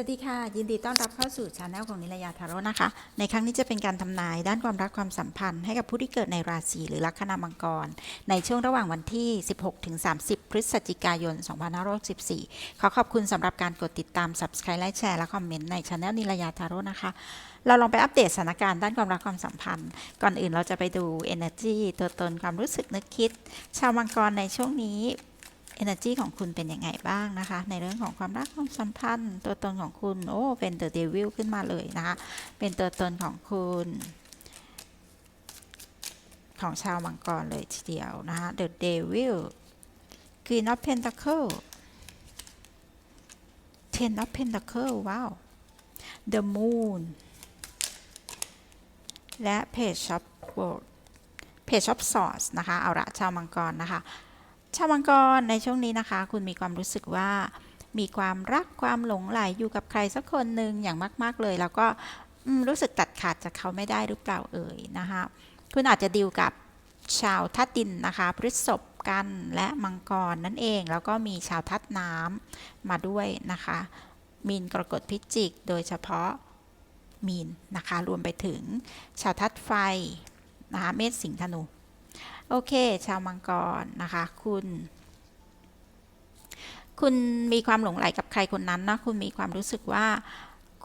สวัสดีค่ะ ยินดีต้อนรับเข้าสู่ช anel ของนิลยาทาโร่นะคะ ในครั้งนี้จะเป็นการทำนายด้านความรักความสัมพันธ์ให้กับผู้ที่เกิดในราศีหรือลัคนามังกร ในช่วงระหว่างวันที่ 16ถึง30 พฤศจิกายน 2564 ขอขอบคุณสำหรับการกดติดตาม subscribe และแชร์และคอมเมนต์ในช anel นิลยาทาโร่นะคะ เราลองไปอัปเดตสถานการณ์ด้านความรักความสัมพันธ์ ก่อนอื่นเราจะไปดู energy ตัวตนความรู้สึกนึกคิด ชาวมังกรในช่วงนี้ energy ของคุณเป็นยังไงบ้างนะคะ ในเรื่องของความรักความสัมพันธ์ ตัวตนของคุณ โอ้เป็น the devil ขึ้นมาเลยนะคะ เป็นตัวตนของคุณ ของชาวมังกรเลยทีเดียวนะคะ the devil queen of pentacle ten of pentacle ว้าว the moon และ page of world page of swords นะคะ เอาละชาวมังกรนะคะ ชาวมังกรในช่วงนี้นะคะ คุณมีความรู้สึกว่ามีความรักความหลงไหลอยู่กับใครสักคนหนึ่งอย่างมาก ๆ เลย แล้วก็รู้สึกตัดขาดจากเขาไม่ได้หรือเปล่าเอ่ยนะคะคุณอาจจะดีลกับชาวทัดดินนะคะ พฤษภกันและมังกรนั่นเอง แล้วก็มีชาวทัดน้ำมาด้วยนะคะ มีนกรกฎพิจิก โดยเฉพาะมีนนะคะ รวมไปถึงชาวทัดไฟนะคะเมษสิงห์ธนู โอเค ชาวมังกรนะคะ คุณ คุณมีความหลงใหลกับใครคนนั้นนะคุณมีความรู้สึกว่า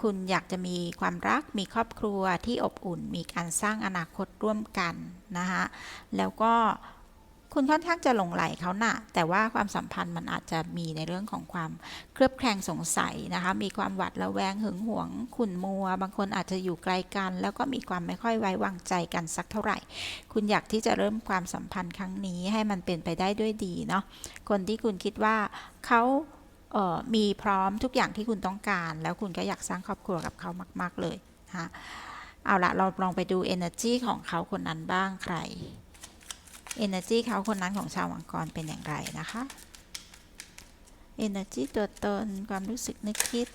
คุณอยากจะมีความรัก มีครอบครัวที่อบอุ่น มีการสร้างอนาคตร่วมกันนะคะแล้วก็ คุณค่อนข้างจะหลงไหลเขาหนะ่ะ แต่ว่าความสัมพันธ์มันอาจจะมีในเรื่องของความเคลือบแคลงสงสัยนะคะ มีความหวาดระแวงหึงหวงขุ่นมัว บางคนอาจจะอยู่ไกลกัน แล้วก็มีความไม่ค่อยไว้วางใจกันสักเท่าไหร่ คุณอยากที่จะเริ่มความสัมพันธ์ครั้งนี้ให้มันเป็นไปได้ด้วยดีเนาะ คนที่คุณคิดว่าเขาเออมีพร้อมทุกอย่างที่คุณต้องการ แล้วคุณก็อยากสร้างครอบครัวกับเขามาก ๆ เลยนะคะเอาละเราลองไปดู energy ของเขาคนนั้นบ้างใคร energy เขาคนนั้นของชาวมังกรเป็นอย่างไรนะคะ energy ตัวตนความรู้สึกนึกคิด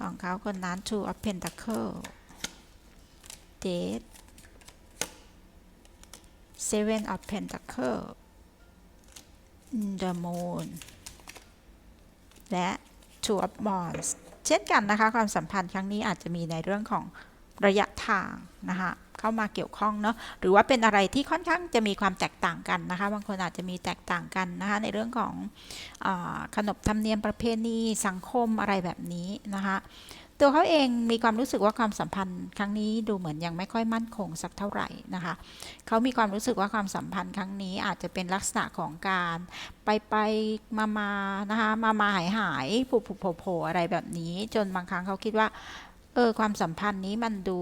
ของเขาคนนั้น two of pentacle date seven of pentacle the moon และ two of wands เช่นกันนะคะ ความสัมพันธ์ครั้งนี้อาจจะมีในเรื่องของระยะทางนะคะ เข้ามาเกี่ยวข้องเนาะหรือว่าเป็นอะไรที่ค่อนข้างจะมีความแตกต่างกันนะคะ บางคนอาจจะมีแตกต่างกันนะคะ ในเรื่องของอขนบธรรมเนียมประเพณีสังคมอะไรแบบนี้นะคะตัวเขาเองมีความรู้สึกว่าความสัมพันธ์ครั้งนี้ดูเหมือนยังไม่ค่อยมั่นคงสักเท่าไหร่นะคะเขามีความรู้สึกว่าความสัมพันธ์ครั้งนี้อาจจะเป็นลักษณะของการไปไปมามานะคะมามาหายหายผูผูโผโผอะไรแบบนี้ จนบางครั้งเขาคิดว่าเออความสัมพันธ์นี้มันดู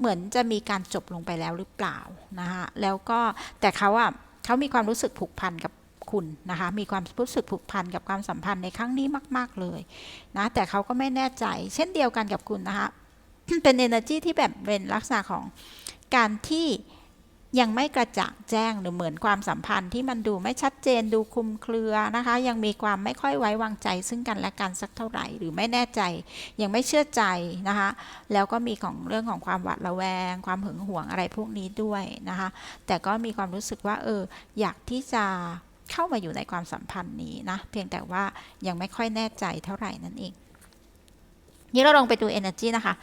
เหมือนจะมีการจบลงไปแล้วหรือเปล่านะคะแล้วก็แต่เขาอะเขามีความรู้สึกผูกพันกับคุณนะคะมีความรู้สึกผูกพันกับความสัมพันธ์ในครั้งนี้มาก ๆเลยนะแต่เขาก็ไม่แน่ใจ เช่นเดียวกันกับคุณนะคะเป็น energy ที่แบบเป็นลักษณะของการที่ ยังไม่กระจ่างแจ้งหรือเหมือนความสัมพันธ์ที่มันดูไม่ชัดเจนดูคลุมเครือนะคะ ยังมีความไม่ค่อยไว้วางใจซึ่งกันและกันสักเท่าไหร่ หรือไม่แน่ใจ ยังไม่เชื่อใจนะคะ แล้วก็มีของเรื่องของความหวาดระแวง ความหึงหวงอะไรพวกนี้ด้วยนะคะ แต่ก็มีความรู้สึกว่าเอออยากที่จะเข้ามาอยู่ในความสัมพันธ์นี้นะ เพียงแต่ว่ายังไม่ค่อยแน่ใจเท่าไหร่นั่นเอง นี่เราลองไปดู energy นะคะ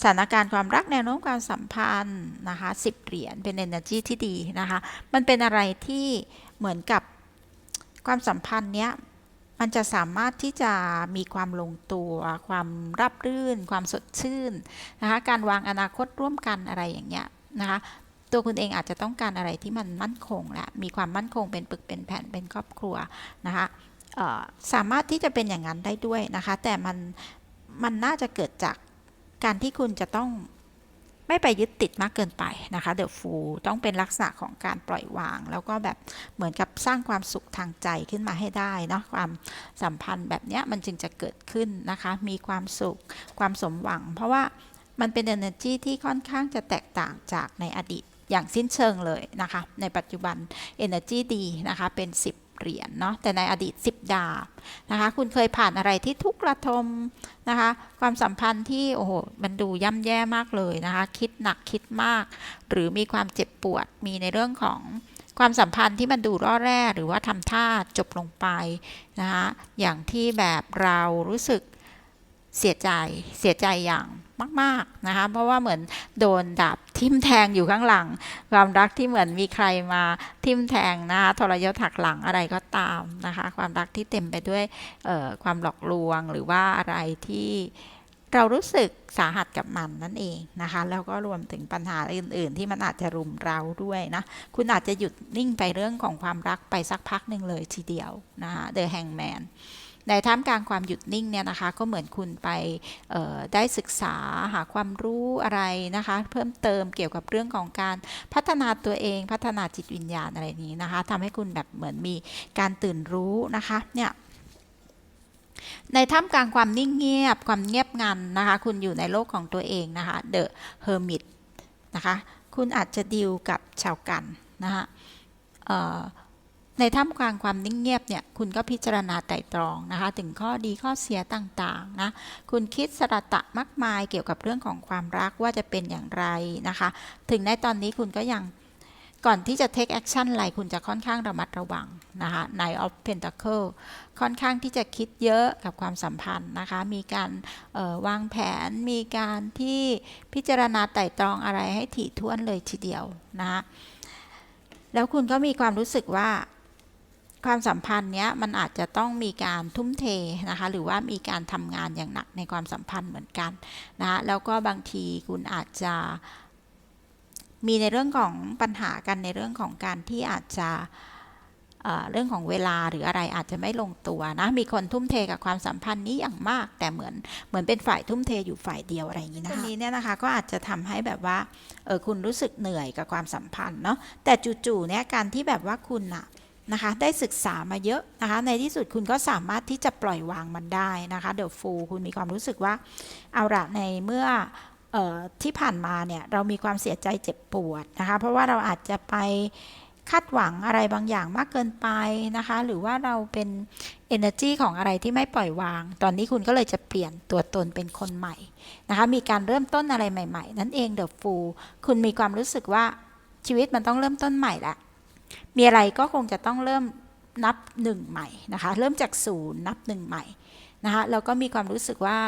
สถานการณ์ความรักแนวโน้มความสัมพันธ์นะคะสิบเหรียญเป็น energy ที่ดีนะคะ มันเป็นอะไรที่เหมือนกับความสัมพันธ์เนี้ยมันจะสามารถที่จะมีความลงตัว ความรับรื่น ความสดชื่นนะคะการวางอนาคตร่วมกันอะไรอย่างเงี้ยนะคะตัวคุณเองอาจจะต้องการอะไรที่มันมั่นคงและมีความมั่นคงเป็นปึกเป็นแผ่นเป็นครอบครัวนะคะสามารถที่จะเป็นอย่างนั้นได้ด้วยนะคะ แต่มันมันน่าจะเกิดจาก การที่คุณจะต้องไม่ไปยึดติดมากเกินไปนะคะเด e f ฟูต้องเป็นลักษณะของการปล่อยวาง แล้วก็แบบเหมือนกับสร้างความสุขทางใจขึ้นมาให้ได้เนาะความสัมพันธ์แบบเนี้ยมันจึงจะเกิดขึ้นนะคะ มีความสุขความสมหวัง เพราะว่ามันเป็น energy ที่ค่อนข้างจะแตกต่างจากในอดีตอย่างสิ้นเชิงเลยนะคะ ในปัจจุบัน energy ดีนะคะเป็น 10 เหรียญเนาะแต่ในอดีต 10 ดาบนะคะคุณเคยผ่านอะไรที่ทุกข์ระทมนะคะความสัมพันธ์ที่โอ้โหมันดูย่ำแย่มากเลยนะคะคิดหนักคิดมาก หรือมีความเจ็บปวดมีในเรื่องของความสัมพันธ์ที่มันดูร่อแร่หรือว่าทำท่าจบลงไปนะคะอย่างที่แบบเรารู้สึกเสียใจเสียใจอย่าง มาก ๆนะคะ เพราะว่าเหมือนโดนดาบทิ่มแทงอยู่ข้างหลัง ความรักที่เหมือนมีใครมาทิ่มแทงนะคะทรยศหักหลังอะไรก็ตามนะคะ ความรักที่เต็มไปด้วยความหลอกลวงหรือว่าอะไรที่เรารู้สึกสาหัสกับมันนั่นเองนะคะ แล้วก็รวมถึงปัญหาอื่น ๆ ที่มันอาจจะรุมเราด้วยนะ คุณอาจจะหยุดนิ่งไปเรื่องของความรักไปสักพักหนึ่งเลยทีเดียวนะคะ The Hangman ในท่ามกลางความหยุดนิ่งเนี่ยนะคะ ก็เหมือนคุณไปได้ศึกษาหาความรู้อะไรนะคะ เพิ่มเติมเกี่ยวกับเรื่องของการพัฒนาตัวเองพัฒนาจิตวิญญาณอะไรนี้นะคะทำให้คุณแบบเหมือนมีการตื่นรู้นะคะเนี่ยในท่ามกลางความนิ่งเงียบความเงียบงันนะคะ คุณอยู่ในโลกของตัวเองนะคะ The Hermit นะคะ คุณอาจจะดีลกับชาวกันนะคะ ในท่ามกลางความนิ่งเงียบเนี่ยคุณก็พิจารณาไตร่ตรองนะคะ ถึงข้อดีข้อเสียต่างๆนะคุณคิดสระตะมากมายเกี่ยวกับเรื่องของความรักว่าจะเป็นอย่างไรนะคะ ถึงในตอนนี้คุณก็ยังก่อนที่จะ take action อะไรคุณจะค่อนข้างระมัดระวังนะคะ Knight of Pentacle ค่อนข้างที่จะคิดเยอะกับความสัมพันธ์นะคะ มีการออวางแผน มีการที่พิจารณาไตร่ตรองอะไรให้ถี่ถ้วนเลยทีเดียวนะคะแล้วคุณก็มีความรู้สึกว่า ความสัมพันธ์เนี้ยมันอาจจะต้องมีการทุ่มเทนะคะ หรือว่ามีการทำงานอย่างหนักในความสัมพันธ์เหมือนกันนะะแล้วก็บางทีคุณอาจจะมีในเรื่องของปัญหากันในเรื่องของการที่อาจจะเรื่องของเวลาหรืออะไรอาจจะไม่ลงตัวนะ มีคนทุ่มเทกับความสัมพันธ์นี้อย่างมาก แต่เหมือนเหมือนเป็นฝ่ายทุ่มเทอยู่ฝ่ายเดียวอะไรอย่างนี้นะคะนี้เนี่ยนะคะก็อาจจะทำให้แบบว่าเออคุณรู้สึกเหนื่อยกับความสัมพันธ์เนาะแต่จู่ๆเนี่ยการที่แบบว่าคุณอะ นะคะ ได้ศึกษามาเยอะนะคะ ในที่สุดคุณก็สามารถที่จะปล่อยวางมันได้นะคะเดอะฟูคุณมีความรู้สึกว่า เอาละในเมื่อเออที่ผ่านมาเนี่ยเรามีความเสียใจเจ็บปวดนะคะ เพราะว่าเราอาจจะไปคาดหวังอะไรบางอย่างมากเกินไปนะคะ หรือว่าเราเป็น energy ของอะไรที่ไม่ปล่อยวาง ตอนนี้คุณก็เลยจะเปลี่ยนตัวตนเป็นคนใหม่นะคะ มีการเริ่มต้นอะไรใหม่ ๆ นั่นเองเดอะฟูคุณมีความรู้สึกว่าชีวิตมันต้องเริ่มต้นใหม่ละ มีอะไรก็คงจะต้องเริ่มนับหนึ่งใหม่นะคะ เริ่มจากศูนย์นับหนึ่งใหม่นะคะแล้วก็มีความรู้สึกว่า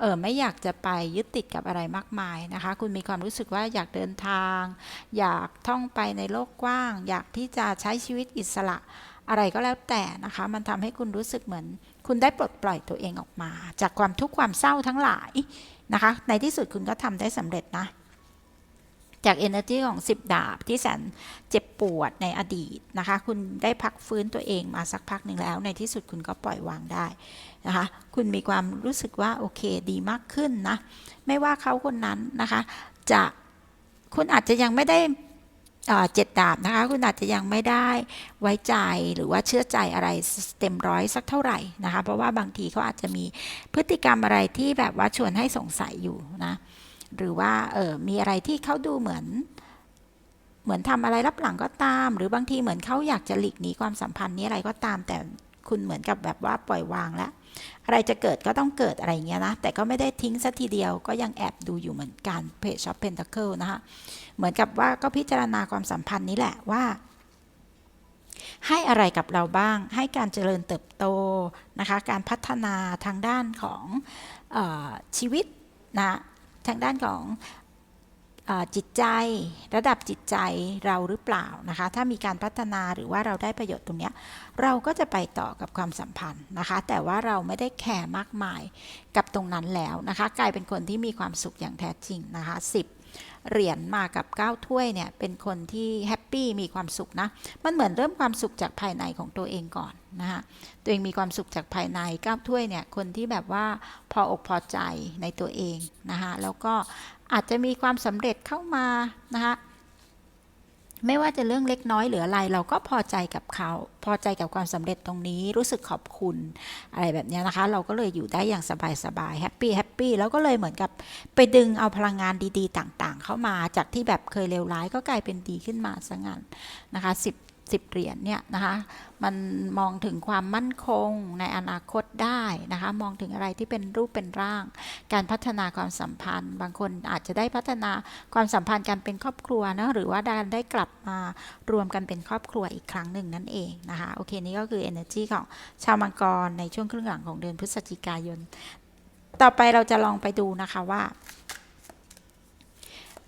เออไม่อยากจะไปยึดติดกับอะไรมากมายนะคะ คุณมีความรู้สึกว่าอยากเดินทาง อยากท่องไปในโลกกว้าง อยากที่จะใช้ชีวิตอิสระอะไรก็แล้วแต่นะคะ มันทำให้คุณรู้สึกเหมือน คุณได้ปลดปล่อยตัวเองออกมา จากความทุกข์ความเศร้าทั้งหลายนะคะ ในที่สุดคุณก็ทำได้สำเร็จนะ จาก energy ของ 10 ดาบที่แสนเจ็บปวดในอดีตนะคะ คุณได้พักฟื้นตัวเองมาสักพักหนึ่งแล้ว ในที่สุดคุณก็ปล่อยวางได้นะคะ คุณมีความรู้สึกว่าโอเคดีมากขึ้นนะ ไม่ว่าเขาคนนั้นนะคะ จะคุณอาจจะยังไม่ได้เจ็ดดาบนะคะ คุณอาจจะยังไม่ได้ไว้ใจหรือว่าเชื่อใจอะไรเต็มร้อยสักเท่าไหร่นะคะ เพราะว่าบางทีเขาอาจจะมีพฤติกรรมอะไรที่แบบว่าชวนให้สงสัยอยู่นะ หรือว่าเออมีอะไรที่เขาดูเหมือน เหมือนทำอะไรรับหลังก็ตาม หรือบางทีเหมือนเขาอยากจะหลีกหนีความสัมพันธ์นี้อะไรก็ตาม แต่คุณเหมือนกับแบบว่าปล่อยวางแล้วอะไรจะเกิดก็ต้องเกิดอะไรอย่างเงี้ยนะ แต่ก็ไม่ได้ทิ้งสัทีเดียวก็ยังแอบดูอยู่เหมือนกันเพจช็อปเพนทัคเคิลนะคะเหมือนกับว่าก็พิจารณาความสัมพันธ์นี้แหละว่า ให้อะไรกับเราบ้าง ให้การเจริญเติบโตนะคะ การพัฒนาทางด้านของออชีวิตนะ ทางด้านของอจิตใจระดับจิตใจเราหรือเปล่านะคะ ถ้ามีการพัฒนาหรือว่าเราได้ประโยชน์ตรงนี้เราก็จะไปต่อกับความสัมพันธ์นะคะ แต่ว่าเราไม่ได้แคร์มากมายกับตรงนั้นแล้วนะคะ กลายเป็นคนที่มีความสุขอย่างแท้จริงนะคะ10 เหรียญมากับ 9 ถ้วยเนี่ยเป็นคนที่แฮปปี้มีความสุขนะ มันเหมือนเริ่มความสุขจากภายในของตัวเองก่อนนะคะตัวเองมีความสุขจากภายใน9ถ้วยเนี่ยคนที่แบบว่าพออกพอใจในตัวเองนะคะแล้วก็อาจจะมีความสำเร็จเข้ามานะคะ ไม่ว่าจะเรื่องเล็กน้อยหรืออะไร เราก็พอใจกับเขาพอใจกับความสำเร็จตรงนี้รู้สึกขอบคุณอะไรแบบนี้นะคะ เราก็เลยอยู่ได้อย่างสบายสบายแฮปปี้แฮปปี้แล้วก็เลยเหมือนกับไปดึงเอาพลังงานดีๆ ต่างๆ เข้ามาจากที่แบบเคยเลวร้ายก็กลายเป็นดีขึ้นมาซะงั้นนะคะ10 10 เหรียญเนี่ยนะคะมันมองถึงความมั่นคงในอนาคตได้นะคะมองถึงอะไรที่เป็นรูปเป็นร่าง การพัฒนาความสัมพันธ์ บางคนอาจจะได้พัฒนาความสัมพันธ์การเป็นครอบครัวนะหรือว่าการได้กลับมารวมกันเป็นครอบครัวอีกครั้งหนึ่งนั่นเองนะคะโอเคนี่ก็คือ energy ของชาวมังกรในช่วงครึ่งหลังของเดือนพฤศจิกายน ต่อไปเราจะลองไปดูนะคะว่า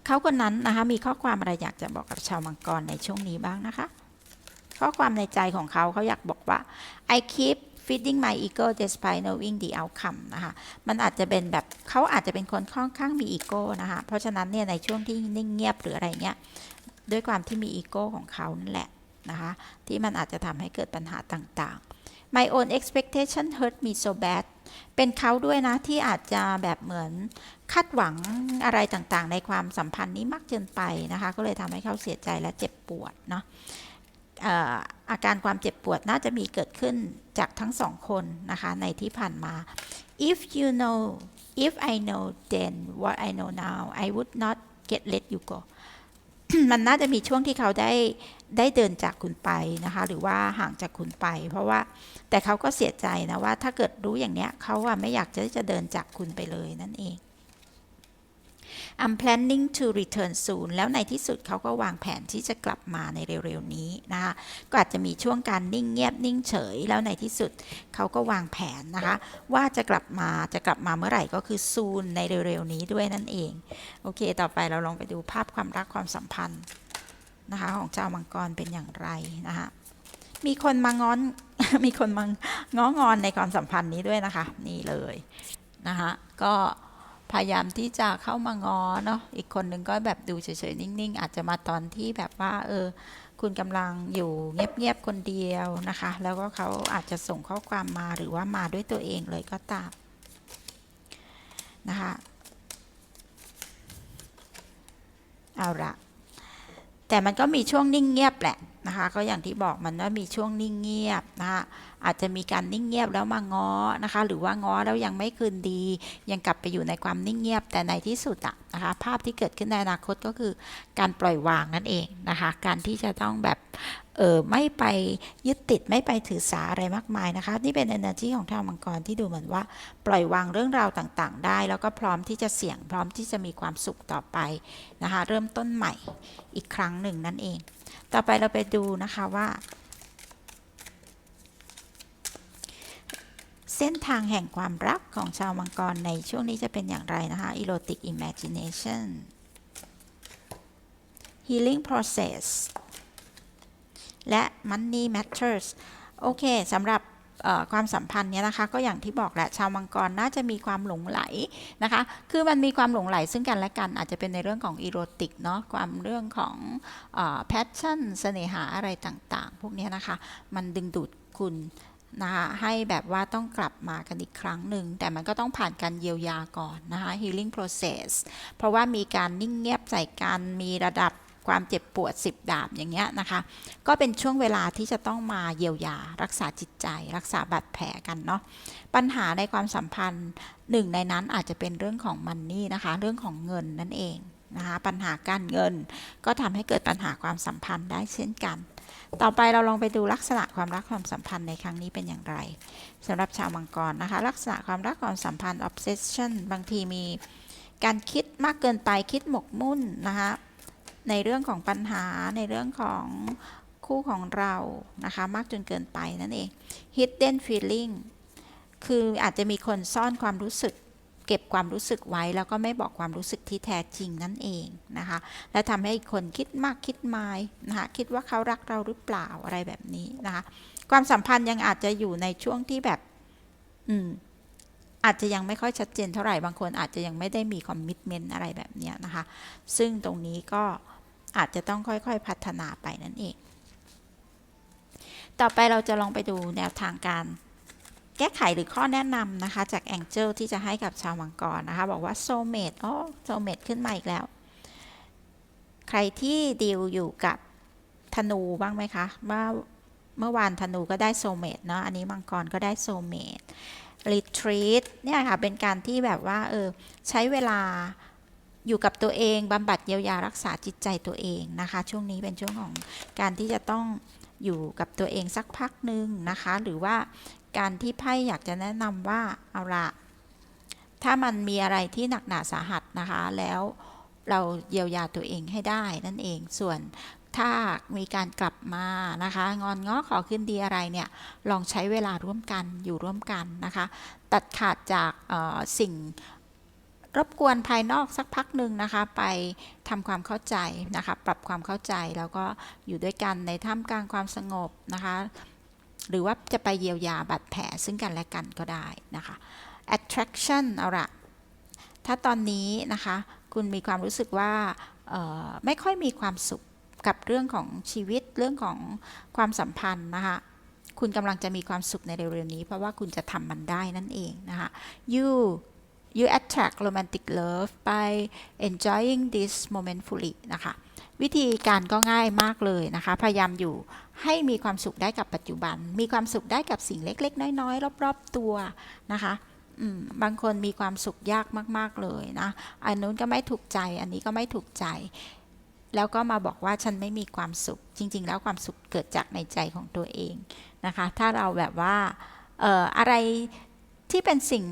เขาคนนั้นนะคะมีข้อความอะไรอยากจะบอกกับชาวมังกรในช่วงนี้บ้างนะคะ ข้อความในใจของเขาเขาอยากบอกว่า I keep feeding my ego despite knowing the outcome นะคะ มันอาจจะเป็นแบบเขาอาจจะเป็นคนค่อนข้างมีอีโก้นะคะ เพราะฉะนั้นเนี่ยในช่วงที่นิ่งเงียบหรืออะไรเงี้ย ด้วยความที่มีอีโก้ของเขานั่นแหละนะคะ ที่มันอาจจะทำให้เกิดปัญหาต่างๆ My own expectation hurt me so bad เป็นเขาด้วยนะที่อาจจะแบบเหมือนคาดหวังอะไรต่างๆ ในความสัมพันธ์นี้มากเกินไปนะคะ ก็เลยทำให้เขาเสียใจและเจ็บปวดเนาะ อาการความเจ็บปวดน่าจะมีเกิดขึ้นจากทั้งสองคนนะคะในที่ผ่านมา if you know if I know then what I know now I would not get let you go มันน่าจะมีช่วงที่เขาได้ได้เดินจากคุณไปนะคะ หรือว่าห่างจากคุณไป เพราะว่าแต่เขาก็เสียใจนะว่าถ้าเกิดรู้อย่างเนี้ยเขาอะไม่อยากจะจะเดินจากคุณไปเลยนั่นเอง I'm planning to return soon แล้วในที่สุดเขาก็วางแผนที่จะกลับมาในเร็วๆนี้นะคะก็อาจจะมีช่วงการนิ่งเงียบนิ่งเฉย แล้วในที่สุดเขาก็วางแผนนะคะ ว่าจะกลับมาจะกลับมาเมื่อไหร่ก็คือ soon ในเร็วๆนี้ด้วยนั่นเอง โอเค ต่อไปเราลองไปดูภาพความรักความสัมพันธ์นะคะของเจ้ามังกรเป็นอย่างไรนะคะมีคนมางอน มีคนมาง้องอนในความสัมพันธ์นี้ด้วยนะคะ นี่เลยนะคะก็ พยายามที่จะเข้ามางอเนาะอีกคนหนึ่งก็แบบดูเฉยๆนิ่งๆ อาจจะมาตอนที่แบบว่า เออ คุณกำลังอยู่เงียบๆคนเดียวนะคะ แล้วก็เขาอาจจะส่งข้อความมาหรือว่ามาด้วยตัวเองเลยก็ตามนะคะเอาละแต่มันก็มีช่วงนิ่งเงียบแหละ นะคะก็อย่างที่บอกมันว่ามีช่วงนิ่งเงียบนะคะอาจจะมีการนิ่งเงียบแล้วมาง้อนะคะ หรือว่าง้อแล้วยังไม่คืนดี ยังกลับไปอยู่ในความนิ่งเงียบแต่ในที่สุดอะ นะคะภาพที่เกิดขึ้นในอนาคตก็คือการปล่อยวางนั่นเองนะคะการที่จะต้องแบบเออไม่ไปยึดติดไม่ไปถือสาอะไรมากมายนะคะ นี่เป็น energy ของทางมังกรที่ดูเหมือนว่า ปล่อยวางเรื่องราวต่างๆ ได้ แล้วก็พร้อมที่จะเสี่ยงพร้อมที่จะมีความสุขต่อไปนะคะ เริ่มต้นใหม่อีกครั้งหนึ่งนั่นเอง ต่อไปเราไปดูนะคะว่า เส้นทางแห่งความรักของชาวมังกรในช่วงนี้จะเป็นอย่างไรนะคะ erotic imagination healing process และ money matters โอเคสำหรับความสัมพันธ์เนี้ยนะคะก็อย่างที่บอกแหละชาวมังกรน่าจะมีความหลงไหลนะคะคือมันมีความหลงไหลซึ่งกันและกันอาจจะเป็นในเรื่องของอีโรติกเนาะความเรื่องของแพชชั่นเสน่หาอะไรต่างๆ พวกนี้นะคะมันดึงดูดคุณ นะคะให้แบบว่าต้องกลับมากันอีกครั้งหนึ่ง แต่มันก็ต้องผ่านการเยียวยาก่อนนะคะ healing process เพราะว่ามีการนิ่งเงียบใส่กันมีระดับความเจ็บปวด 10 ดาบอย่างเงี้ยนะคะ ก็เป็นช่วงเวลาที่จะต้องมาเยียวยา รักษาจิตใจ รักษาบาดแผลกันเนาะปัญหาในความสัมพันธ์หนึ่งในนั้นอาจจะเป็นเรื่องของมันนี่นะคะ เรื่องของเงินนั่นเองนะคะปัญหาการเงินก็ทำให้เกิดปัญหาความสัมพันธ์ได้เช่นกัน ต่อไปเราลองไปดูลักษณะความรักความสัมพันธ์ในครั้งนี้เป็นอย่างไรสำหรับชาวมังกรนะคะ ลักษณะความรักความสัมพันธ์ obsession บางทีมีการคิดมากเกินไปคิดหมกมุ่นนะคะในเรื่องของปัญหาในเรื่องของคู่ของเรานะคะมากจนเกินไปนั่นเอง hidden feeling คืออาจจะมีคนซ่อนความรู้สึก เก็บความรู้สึกไว้แล้วก็ไม่บอกความรู้สึกที่แท้จริงนั่นเองนะคะ และทำให้คนคิดมากคิดมายนะคะคิดว่าเขารักเราหรือเปล่าอะไรแบบนี้นะคะ ความสัมพันธ์ยังอาจจะอยู่ในช่วงที่แบบ อืมอาจจะยังไม่ค่อยชัดเจนเท่าไหร่บางคนอาจจะยังไม่ได้มีคอมมิชเมนต์อะไรแบบนี้นะคะ ซึ่งตรงนี้ก็อาจจะต้องค่อยๆพัฒนาไปนั่นเอง ต่อไปเราจะลองไปดูแนวทางการ แก้ไขหรือข้อแนะนำนะคะ จากแองเจิลที่จะให้กับชาวมังกรนะคะ บอกว่าโซเมดโอโซเมดขึ้นมาอีกแล้ว ใครที่ดีลอยู่กับธนูบ้างไหมคะว่าเมื่อวานธนูก็ได้โซเมดเนาะอันนี้มังกรก็ได้โซเมดรีทรีตเนี่ยค่ะ เป็นการที่แบบว่าเออใช้เวลาอยู่กับตัวเองบำบัดเยียวยารักษาจิตใจตัวเองนะคะ ช่วงนี้เป็นช่วงของการที่จะต้องอยู่กับตัวเองสักพักหนึ่งนะคะ หรือว่า การที่ไพ่อยากจะแนะนำว่าเอาละถ้ามันมีอะไรที่หนักหนาสาหัสนะคะ แล้วเราเยียวยาตัวเองให้ได้นั่นเองส่วนถ้ามีการกลับมานะคะ งอนง้อขอคืนดีอะไรเนี่ย ลองใช้เวลาร่วมกันอยู่ร่วมกันนะคะ ตัดขาดจากสิ่งรบกวนภายนอกสักพักหนึ่งนะคะ ไปทำความเข้าใจนะคะ ปรับความเข้าใจแล้วก็อยู่ด้วยกันในท่ามกลางความสงบนะคะ หรือว่าจะไปเยียวยาบาดแผลซึ่งกันและกันก็ได้นะคะ attraction เอาละถ้าตอนนี้นะคะคุณมีความรู้สึกว่าไม่ค่อยมีความสุขกับเรื่องของชีวิตเรื่องของความสัมพันธ์นะคะคุณกำลังจะมีความสุขในเร็วๆนี้ เพราะว่าคุณจะทำมันได้นั่นเองนะคะ you you attract romantic love by enjoying this moment fully นะคะ วิธีการก็ง่ายมากเลยนะคะ พยายามอยู่ให้มีความสุขได้กับปัจจุบัน มีความสุขได้กับสิ่งเล็ก ๆ น้อยๆรอบ ๆ ตัวนะคะบางคนมีความสุขยากมาก ๆ เลยนะ อันนู้นก็ไม่ถูกใจ อันนี้ก็ไม่ถูกใจ แล้วก็มาบอกว่าฉันไม่มีความสุข จริง ๆ แล้วความสุขเกิดจากในใจของตัวเองนะคะ ถ้าเราแบบว่าอออะไร ที่เป็นสิ่ง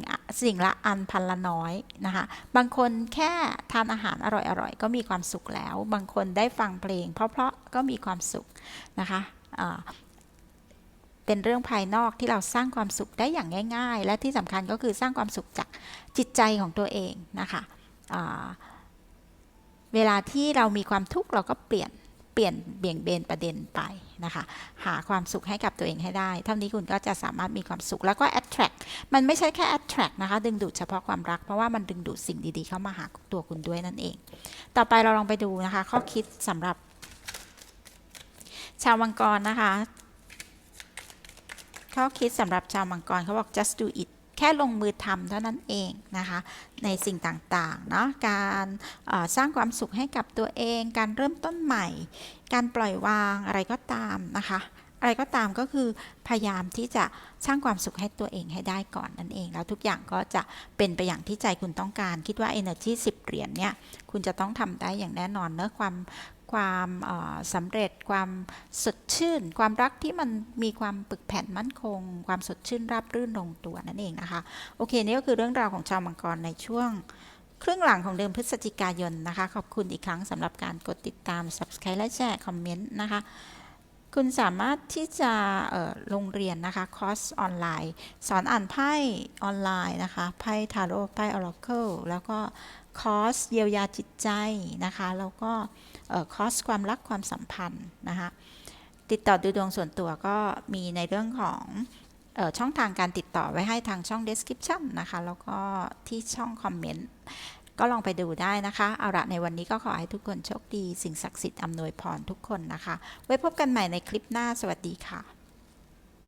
สิ่งละอันพันละน้อยนะคะ บางคนแค่ทานอาหารอร่อยๆ ก็มีความสุขแล้ว บางคนได้ฟังเพลง เพราะๆก็มีความสุขนะคะเป็นเรื่องภายนอกที่เราสร้างความสุขได้อย่างง่าย ๆ และที่สำคัญก็คือสร้างความสุขจากจิตใจของตัวเองนะคะเวลาที่เรามีความทุกข์เราก็เปลี่ยน ปลี่ยนเบี่ยงเบนประเด็นไปนะคะ หาความสุขให้กับตัวเองให้ได้ เท่านี้คุณก็จะสามารถมีความสุขแล้วก็ attract มันไม่ใช่แค่ attract นะคะ ดึงดูดเฉพาะความรัก เพราะว่ามันดึงดูดสิ่งดีๆ เข้ามาหาตัวคุณด้วยนั่นเอง ต่อไปเราลองไปดูนะคะ ข้อคิดสำหรับ ชาวมังกรนะคะ ข้อคิดสำหรับชาวมังกรเขาบอก just do it แค่ลงมือทำเท่านั้นเองนะคะ ในสิ่งต่างๆเนาะการสร้างความสุขให้กับตัวเอง การเริ่มต้นใหม่ การปล่อยวางอะไรก็ตามนะคะอะไรก็ตามก็คือพยายามที่จะสร้างความสุขให้ตัวเองให้ได้ก่อนนั่นเอง แล้วทุกอย่างก็จะเป็นไปอย่างที่ใจคุณต้องการ คิดว่า Energy 10 เหรียญเนี่ย คุณจะต้องทำได้อย่างแน่นอนเนอะความ ความสำเร็จความสดชื่น ความรักที่มันมีความปึกแผ่นมั่นคง ความสดชื่นราบรื่นลงตัวนั่นเองนะคะ โอเค นี่ก็คือเรื่องราวของชาวมังกรในช่วง ครึ่งหลังของเดือนพฤศจิกายนนะคะ ขอบคุณอีกครั้งสำหรับการกดติดตาม Subscribe และแชร์คอมเมนต์นะคะคุณสามารถที่จะลงเรียนนะคะ คอร์สออนไลน์ สอนอ่านไพ่ออนไลน์นะคะ ไพ่ทาโร่ไพ่ออราเคิลแล้วก็คอร์สเยียวยาจิตใจนะคะ แล้วก็ คอสความรักความสัมพันธ์นะคะติดต่อดูดวงส่วนตัวก็มีในเรื่องของออช่องทางการติดต่อไว้ให้ทางช่อง description นะคะ แล้วก็ที่ช่องคอมเมนต์ก็ลองไปดูได้นะคะ เอาละในวันนี้ก็ขอให้ทุกคนโชคดี สิ่งศักดิ์สิทธิ์อำนวยพรทุกคนนะคะ ไว้พบกันใหม่ในคลิปหน้าสวัสดีค่ะ